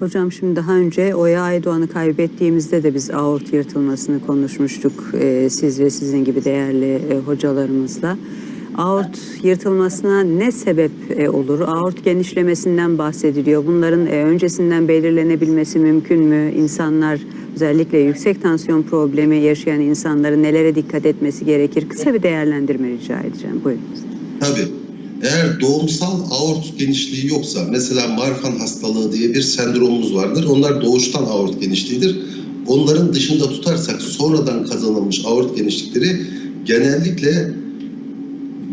Hocam şimdi daha önce Oya Aydoğan'ı kaybettiğimizde de biz aort yırtılmasını konuşmuştuk. Ee, siz ve sizin gibi değerli e, hocalarımızla. Aort yırtılmasına ne sebep e, olur? Aort genişlemesinden bahsediliyor. Bunların e, öncesinden belirlenebilmesi mümkün mü? İnsanlar özellikle yüksek tansiyon problemi yaşayan insanların nelere dikkat etmesi gerekir? Kısa bir değerlendirme rica edeceğim. Buyurun. Tabii. Eğer doğumsal aort genişliği yoksa, mesela Marfan hastalığı diye bir sendromumuz vardır. Onlar doğuştan aort genişliğidir. Onların dışında tutarsak sonradan kazanılmış aort genişlikleri genellikle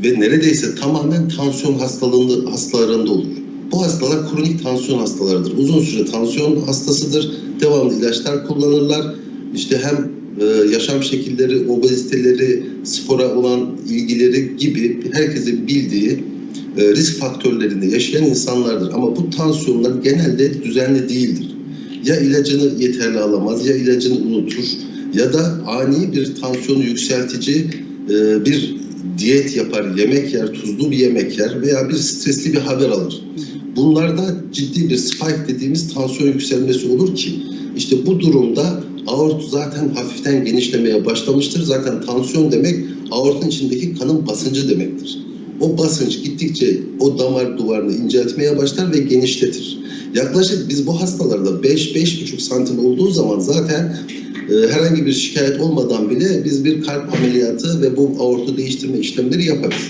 ve neredeyse tamamen tansiyon hastalığında, hastalarında olur. Bu hastalar kronik tansiyon hastalarıdır. Uzun süre tansiyon hastasıdır. Devamlı ilaçlar kullanırlar. İşte hem e, yaşam şekilleri, obeziteleri, spora olan ilgileri gibi herkesin bildiği risk faktörlerinde yaşayan insanlardır. Ama bu tansiyonlar genelde düzenli değildir. Ya ilacını yeterli alamaz, ya ilacını unutur ya da ani bir tansiyonu yükseltici e, bir diyet yapar, yemek yer, tuzlu bir yemek yer veya bir stresli bir haber alır. Bunlarda ciddi bir spike dediğimiz tansiyon yükselmesi olur ki işte bu durumda aort zaten hafiften genişlemeye başlamıştır. Zaten tansiyon demek aortun içindeki kanın basıncı demektir. O basınç gittikçe o damar duvarını inceltmeye başlar ve genişletir. Yaklaşık biz bu hastalarda 5-5,5 santim olduğu zaman zaten e, herhangi bir şikayet olmadan bile biz bir kalp ameliyatı ve bu aortu değiştirme işlemleri yaparız.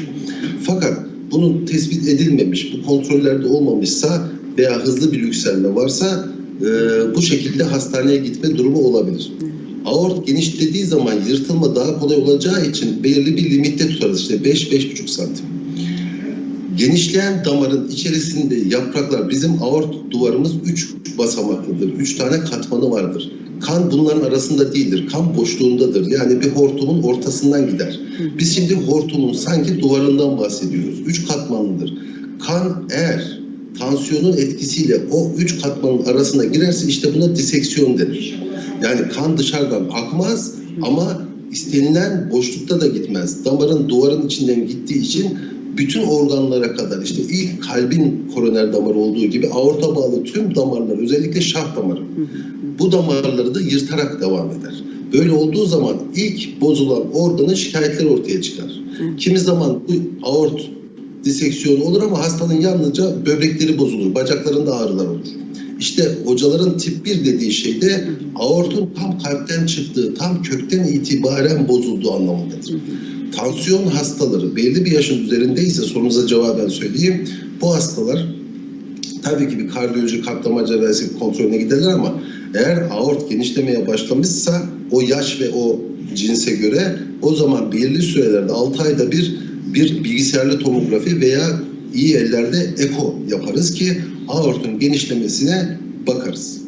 Fakat bunun tespit edilmemiş, bu kontrollerde olmamışsa veya hızlı bir yükselme varsa e, bu şekilde hastaneye gitme durumu olabilir. Aort genişlediği zaman yırtılma daha kolay olacağı için belirli bir limitte tutarız işte 5-5,5 santim. Genişleyen damarın içerisinde yapraklar bizim aort duvarımız 3 basamaklıdır. 3 tane katmanı vardır. Kan bunların arasında değildir. Kan boşluğundadır. Yani bir hortumun ortasından gider. Biz şimdi hortumun sanki duvarından bahsediyoruz. 3 katmanlıdır. Kan eğer tansiyonun etkisiyle o 3 katmanın arasına girerse işte buna diseksiyon denir. Yani kan dışarıdan akmaz ama istenilen boşlukta da gitmez. Damarın duvarın içinden gittiği için bütün organlara kadar işte ilk kalbin koroner damarı olduğu gibi aorta bağlı tüm damarlar özellikle şah damarı bu damarları da yırtarak devam eder. Böyle olduğu zaman ilk bozulan organın şikayetleri ortaya çıkar. Kimi zaman bu aort diseksiyonu olur ama hastanın yalnızca böbrekleri bozulur, bacaklarında ağrılar olur. İşte hocaların tip 1 dediği şey de aortun tam kalpten çıktığı, tam kökten itibaren bozulduğu anlamındadır. Tansiyon hastaları belli bir yaşın üzerindeyse sorunuza cevaben söyleyeyim. Bu hastalar tabii ki bir kardiyoloji katlama cerrahisi kontrolüne giderler ama eğer aort genişlemeye başlamışsa o yaş ve o cinse göre o zaman belirli sürelerde 6 ayda bir bir bilgisayarlı tomografi veya iyi ellerde eko yaparız ki aortun genişlemesine bakarız.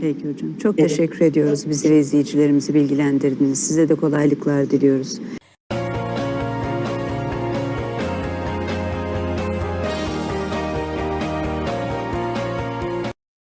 Peki hocam. Çok teşekkür ediyoruz. Bizi ve izleyicilerimizi bilgilendirdiniz. Size de kolaylıklar diliyoruz.